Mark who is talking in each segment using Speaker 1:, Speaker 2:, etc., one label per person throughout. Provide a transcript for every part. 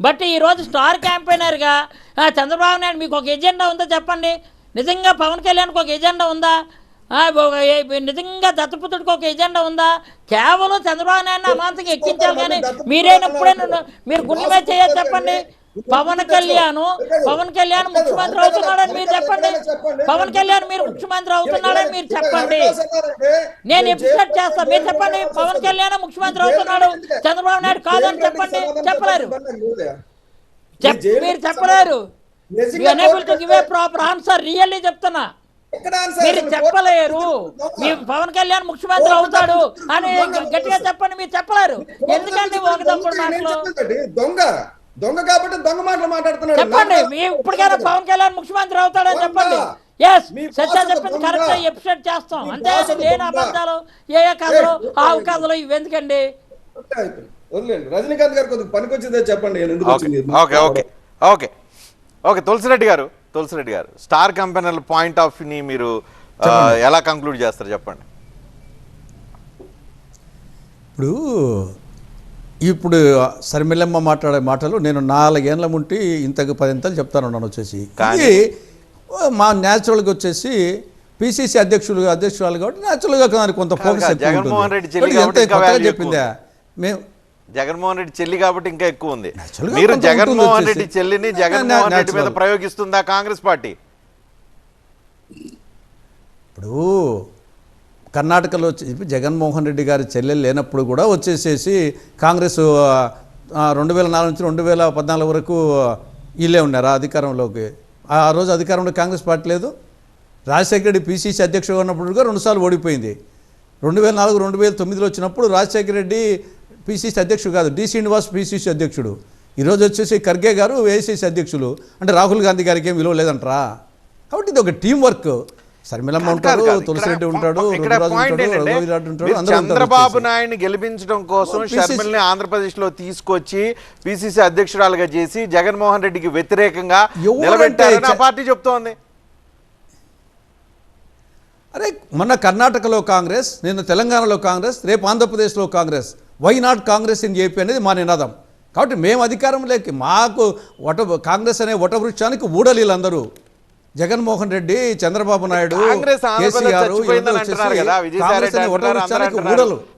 Speaker 1: But ఈరోజు star క్యాంపెయినర్గా Chandrababu Naidu మీకు ఒక ఎజెండా ఉందో చెప్పండి? నిజంగా పవన్ కళ్యాణ్కి ఒక ఎజెండా ఉందా? నిజంగా దత్తపుత్రుడికి ఒక ఎజెండా ఉందా? కేవలం చంద్రబాబు నాయుడు అమాంతంగా ఎక్కించాలి కానీ మీరేనా ఎప్పుడైనా మీరు గుండె మీద చేయొచ్చు చెప్పండి. పవన్ కళ్యాణ్ పవన్ కళ్యాణ్ ముఖ్యమంత్రి అవుతున్నాడని మీరు చెప్పండి. పవన్ కళ్యాణ్ మీరు ముఖ్యమంత్రి అవుతున్నాడని మీరు చెప్పండి. నేను ఎపిసోడ్ చేస్తా. మీరు చెప్పండి. పవన్ కళ్యాణ్ ముఖ్యమంత్రి అవుతున్నాడు. చంద్రబాబు నాయుడు కాదని చెప్పండి. చెప్పలేరు. చెప్ మీరు చెప్పలేరు. Enable to give a proper answer really చెప్తున్నా. మీరు చెప్పలేరు. మీ పవన్ కళ్యాణ్ ముఖ్యమంత్రి అవుతాడు అని గట్టిగా చెప్పండి. మీరు చెప్పలేరు. ఎందుకంటే ఒక
Speaker 2: దొంగ. దొంగ కాబట్టి దొంగ మాటలు మాట్లాడుతున్నాడు.
Speaker 1: చెప్పండి ఇప్పటికైనా పవన్ కళ్యాణ్ ముఖ్యమంత్రి అవుతాడని. చెప్పండి. ఎస్ సత్య చెప్పింది. కరెక్ట్ ఎపిసోడ్ చేస్తాం. అంతే లేని. అబద్ధాలు ఏ కథలు ఆవు కథలు ఇవి ఎందుకండి.
Speaker 2: వదిలేండి రజనీకాంత్ గారు కొద్దిగా పనికొచ్చిందే చెప్పండి. ఎందుకు
Speaker 3: ఓకే
Speaker 2: వచ్చింది?
Speaker 3: Okay okay okay. Okay Tulasi Reddy garu Tulasi Reddy garu star కంపెనీల పాయింట్ ఆఫ్ని మీరు ఎలా కంక్లూడ్ చేస్తారు? చెప్పండి.
Speaker 4: ఇప్పుడు ఇప్పుడు శర్మిలమ్మ మాట్లాడే మాటలు నేను నాలుగేళ్ళ ముంటి ఇంతకు పదింతలు చెప్తాను ఉన్నాను వచ్చేసి
Speaker 3: కానీ-
Speaker 4: మా న్యాచురల్గా వచ్చేసి పిసిసి అధ్యక్షులు అధ్యక్షురాలు కాబట్టి న్యాచురల్గా దానికి కొంత ఫోకస్
Speaker 3: జగన్మోహన్. రెడ్డి చెల్లి
Speaker 4: చెప్పిందా మేము
Speaker 3: జగన్మోహన్ రెడ్డి చెల్లి కాబట్టి ఇంకా ఎక్కువ ఉంది మీరు జగన్మోహన్ రెడ్డి. చెల్లిని జగన్మోహన్ రెడ్డి మీద. ప్రయోగిస్తుందా కాంగ్రెస్ పార్టీ
Speaker 4: ఇప్పుడు కర్ణాటకలో జగన్మోహన్ రెడ్డి గారి చెల్లెలు లేనప్పుడు కూడా వచ్చేసేసి కాంగ్రెస్ రెండు వేల నాలుగు నుంచి రెండు వేల పద్నాలుగు వరకు వీళ్ళే ఉన్నారా అధికారంలోకి. ఆ ఆ రోజు అధికారంలో కాంగ్రెస్ పార్టీ లేదు. రాజశేఖర రెడ్డి పీసీసీ అధ్యక్షుడు ఉన్నప్పుడు కూడా రెండుసార్లు ఓడిపోయింది. రెండు వేల నాలుగు రెండు వేల తొమ్మిదిలో వచ్చినప్పుడు రాజశేఖర రెడ్డి పీసీసీ అధ్యక్షుడు కాదు డి శ్రీనివాస్ పీసీసీ అధ్యక్షుడు. ఈరోజు వచ్చేసి ఖర్గే గారు ఏఐసీసీ అధ్యక్షులు. అంటే రాహుల్ గాంధీ గారికి ఏం విలువ లేదంటారా. కాబట్టి ఇది ఒక టీం వర్క్. శర్మిలమ్మ ఉంటాడు. తులసిరెడ్డి ఉంటాడు
Speaker 3: చంద్రబాబు. నాయుడిని గెలిపించడం కోసం షర్మిల్ని ఆంధ్రప్రదేశ్లో తీసుకొచ్చి పిసిసి అధ్యక్షురాలుగా చేసి జగన్మోహన్ రెడ్డికి వ్యతిరేకంగా నిలబెట్టారని పార్టీ చెప్తోంది
Speaker 4: అరే మొన్న కర్ణాటకలో కాంగ్రెస్ నిన్న తెలంగాణలో కాంగ్రెస్ రేపు ఆంధ్రప్రదేశ్లో Congress why not Congress in AP అనేది మా నినాదం కాబట్టి మేము అధికారంలోకి మాకు వట కాంగ్రెస్ అనే వటవృక్షానికి ఊడలీలందరూ జగన్మోహన్ రెడ్డి చంద్రబాబు నాయుడు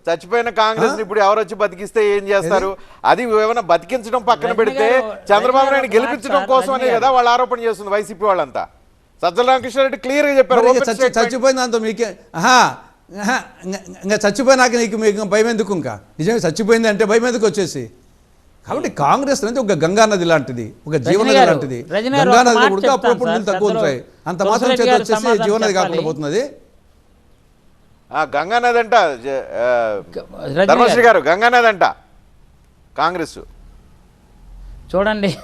Speaker 3: చచ్చిపోయిన కాంగ్రెస్ ఇప్పుడు ఎవరు వచ్చి బతికిస్తే ఏం చేస్తారు? అది ఏమైనా బతికించడం పక్కన పెడితే చంద్రబాబు నాయుడు గెలిపించడం కోసం అనే కదా వాళ్ళు ఆరోపణ చేస్తుంది వైసీపీ వాళ్ళంతా. సజ్జల రామకృష్ణారెడ్డి క్లియర్గా చెప్పారు.
Speaker 4: చచ్చిపోయిన దాంతో మీకే ఇంకా చచ్చిపోయినాక నీకు మీకు భయం ఎందుకు ఇంకా? నిజంగా చచ్చిపోయింది అంటే భయం ఎందుకు వచ్చేసి? కాబట్టి కాంగ్రెస్ అనేది ఒక గంగా నది లాంటిది ఒక జీవనది లాంటిది. గంగా నది కూడా అప్పుడప్పుడు నీళ్ళు తక్కువ. ఉంటాయి. అంత మాత్రం చేతి వచ్చేసి జీవనది కాకుండా. పోతున్నది.
Speaker 3: ఆ, గంగానది అంట ధర్మశ్రీ
Speaker 1: గారు.
Speaker 3: గంగానది అంట కాంగ్రెస్.
Speaker 1: చూడండి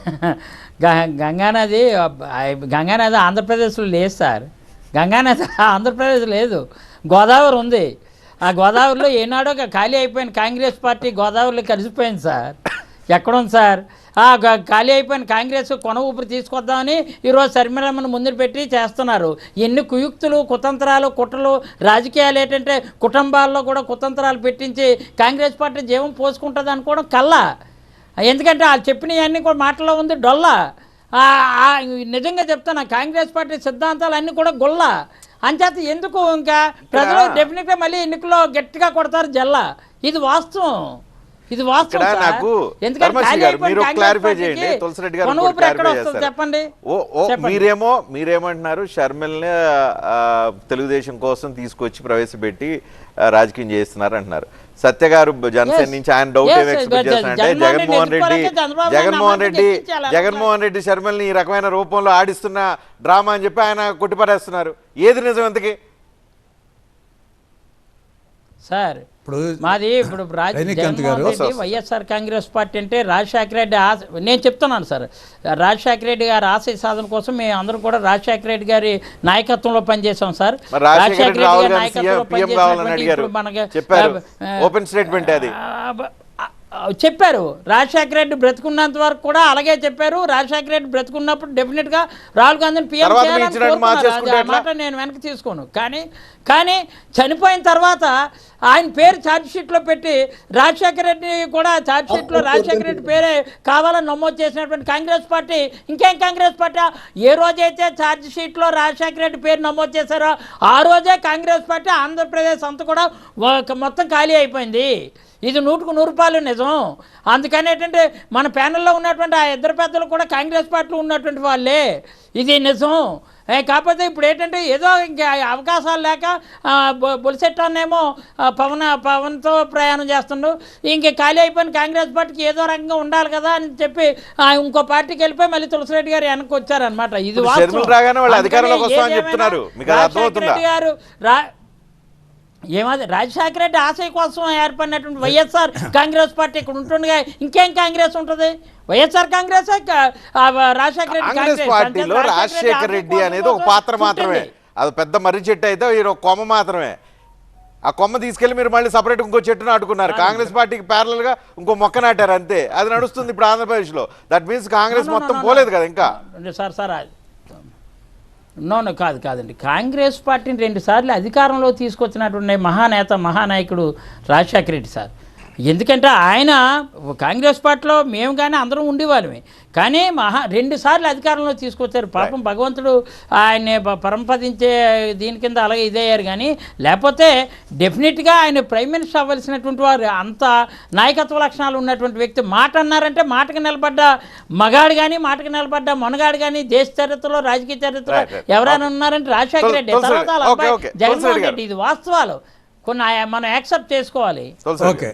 Speaker 1: గంగానది గంగానది ఆంధ్రప్రదేశ్లో లేదు సార్. గంగానది ఆంధ్రప్రదేశ్ లేదు. గోదావరి ఉంది. ఆ గోదావరిలో ఏనాడో ఒక ఖాళీ అయిపోయిన కాంగ్రెస్ పార్టీ గోదావరిలో కలిసిపోయింది సార్. ఎక్కడుంది సార్? ఖాళీ అయిపోయిన కాంగ్రెస్ కొన ఊపిరి తీసుకొద్దామని ఈరోజు శర్మిలమ్మను ముందు పెట్టి చేస్తున్నారు. ఎన్ని కుయుక్తులు కుతంత్రాలు కుట్రలు రాజకీయాలు ఏంటంటే కుటుంబాల్లో కూడా కుతంత్రాలు పెట్టించి కాంగ్రెస్ పార్టీ జీవం పోసుకుంటుంది అనుకోవడం కల్లా ఎందుకంటే వాళ్ళు చెప్పినవన్నీ కూడా మాటలో ఉంది డొల్ల. నిజంగా చెప్తాను కాంగ్రెస్ పార్టీ సిద్ధాంతాలు అన్నీ కూడా గొల్ల అంచేత ఎందుకు ఇంకా? ప్రజలు డెఫినెట్గా మళ్ళీ ఎన్నికల్లో గట్టిగా కొడతారు జల్ల. ఇది వాస్తవం. ఇది వాస్తవం.
Speaker 3: నాకు మీరు క్లారిఫై చేయండి తులసిరెడ్డి గారు చేస్తారు.
Speaker 1: చెప్పండి
Speaker 3: ఓ ఓ
Speaker 1: చెప్పండి.
Speaker 3: మీరేమో మీరేమంటున్నారు షర్మిల్ని తెలుగుదేశం కోసం తీసుకొచ్చి ప్రవేశపెట్టి రాజకీయం చేస్తున్నారు అంటున్నారు సత్య గారు జనసేన. నుంచి ఆయన డౌట్
Speaker 1: Yes,
Speaker 3: ఏం
Speaker 1: yes,
Speaker 3: ఎక్స్పెక్ట్ చేస్తున్నారంటే
Speaker 1: జగన్మోహన్ రెడ్డి
Speaker 3: జగన్మోహన్ రెడ్డి జగన్మోహన్ రెడ్డి షర్మిల్ని ఈ రకమైన రూపంలో ఆడిస్తున్న డ్రామా అని చెప్పి ఆయన కొట్టిపడేస్తున్నారు ఏది నిజం ఎంతకి
Speaker 1: సార్
Speaker 4: ఇప్పుడు
Speaker 1: మాది ఇప్పుడు రాజ్
Speaker 4: రజనీకాంత్ గారు
Speaker 1: జగన్మోహన్ రెడ్డి వైఎస్ఆర్ కాంగ్రెస్ పార్టీ అంటే రాజశేఖర రెడ్డి ఆశ నేను చెప్తున్నాను సార్ రాజశేఖర రెడ్డి గారి ఆశయ సాధన కోసం మేము అందరం కూడా రాజశేఖర రెడ్డి గారి నాయకత్వంలో పనిచేసాం సార్.
Speaker 3: రాజశేఖర రెడ్డి గాంధీ
Speaker 1: నాయకత్వంలో పనిచేసినటువంటి ఇప్పుడు మనకి,
Speaker 3: ఓపెన్ స్టేట్మెంట్ అది.
Speaker 1: చెప్పారు. రాజశేఖర రెడ్డి బ్రతుకున్నంత వరకు కూడా అలాగే చెప్పారు. రాజశేఖర రెడ్డి బ్రతుకున్నప్పుడు డెఫినెట్గా రాహుల్ గాంధీని పీఎం? మాట నేను వెనక్కి తీసుకోను. కానీ కానీ చనిపోయిన తర్వాత ఆయన పేరు ఛార్జ్ షీట్లో పెట్టి రాజశేఖర రెడ్డి కూడా ఛార్జ్ షీట్లో రాజశేఖర రెడ్డి పేరే కావాలని నమోదు చేసినటువంటి కాంగ్రెస్ పార్టీ ఇంకేం కాంగ్రెస్ పార్టీ? ఏ రోజైతే ఛార్జ్ షీట్లో రాజశేఖర రెడ్డి పేరు నమోదు చేశారో ఆ రోజే కాంగ్రెస్ పార్టీ ఆంధ్రప్రదేశ్ అంతా కూడా ఒక మొత్తం ఖాళీ అయిపోయింది. ఇది నూటుకు నూరు రూపాయలు నిజం. అందుకని ఏంటంటే మన ప్యానెల్లో ఉన్నటువంటి ఆ ఇద్దరు పెద్దలు కూడా కాంగ్రెస్ పార్టీలో ఉన్నటువంటి వాళ్ళే. ఇది నిజం. కాకపోతే ఇప్పుడు ఏంటంటే ఏదో ఇంకా అవకాశాలు లేక బొలిసెట్టానేమో పవన్ పవన్తో ప్రయాణం చేస్తుండు. ఇంక ఖాళీ అయిపోయిన కాంగ్రెస్ పార్టీకి ఏదో రకంగా ఉండాలి కదా అని చెప్పి ఇంకో పార్టీకి వెళ్ళిపోయి మళ్ళీ తులసిరెడ్డి గారు వెనక్కి వచ్చారనమాట ఇది
Speaker 3: రాగానే వాళ్ళు అధికారంలోకి చెప్తున్నారు.
Speaker 1: గారు రా ఏమది రాజశేఖర రెడ్డి ఆశయ కోసం ఏర్పడినటువంటి వైఎస్ఆర్ కాంగ్రెస్ పార్టీ ఇక్కడ ఉంటుండగా ఇంకేం కాంగ్రెస్ ఉంటుంది? వైఎస్ఆర్ కాంగ్రెస్ రాజశేఖర రెడ్డి
Speaker 3: కాంగ్రెస్ పార్టీలో రాజశేఖర్ రెడ్డి అనేది ఒక పాత్ర మాత్రమే. అది పెద్ద మర్రి చెట్టు అయితే ఈ ఒక కొమ్మ మాత్రమే. ఆ కొమ్మ తీసుకెళ్ళి మీరు మళ్ళీ సపరేట్ ఇంకో చెట్టు నాటుకున్నారు కాంగ్రెస్ పార్టీకి ప్యారల్గా ఇంకో మొక్క నాటారు అంతే. అది నడుస్తుంది ఇప్పుడు ఆంధ్రప్రదేశ్లో దట్ మీన్స్ కాంగ్రెస్ మొత్తం పోలేదు కదా ఇంకా.
Speaker 1: సార్ సార్ నో నో కాదు కాదండి. కాంగ్రెస్ పార్టీని రెండుసార్లు అధికారంలో తీసుకొచ్చినటువంటి మహానేత మహానాయకుడు రాజశేఖర రెడ్డి సార్. ఎందుకంటే ఆయన కాంగ్రెస్ పార్టీలో మేము కానీ అందరం ఉండేవాళ్ళమే. కానీ మహా రెండు సార్లు అధికారంలో తీసుకొచ్చారు. పాపం భగవంతుడు ఆయన్ని పరంపదించే దీని కింద అలాగే ఇదయ్యారు. కానీ లేకపోతే డెఫినెట్గా ఆయన ప్రైమ్ మినిస్టర్ అవ్వాల్సినటువంటి వారు అంత నాయకత్వ లక్షణాలు ఉన్నటువంటి వ్యక్తి. మాట అన్నారంటే మాటకు నిలబడ్డ మగాడు కానీ మాటకు నిలబడ్డ మనగాడు కానీ దేశ చరిత్రలో రాజకీయ చరిత్రలో. ఎవరైనా ఉన్నారంటే రాజశేఖర రెడ్డి. తర్వాత జగన్మోహన్
Speaker 3: రెడ్డి.
Speaker 1: ఇది వాస్తవాలు. కొన్ని మనం యాక్సెప్ట్ చేసుకోవాలి.
Speaker 4: ఓకే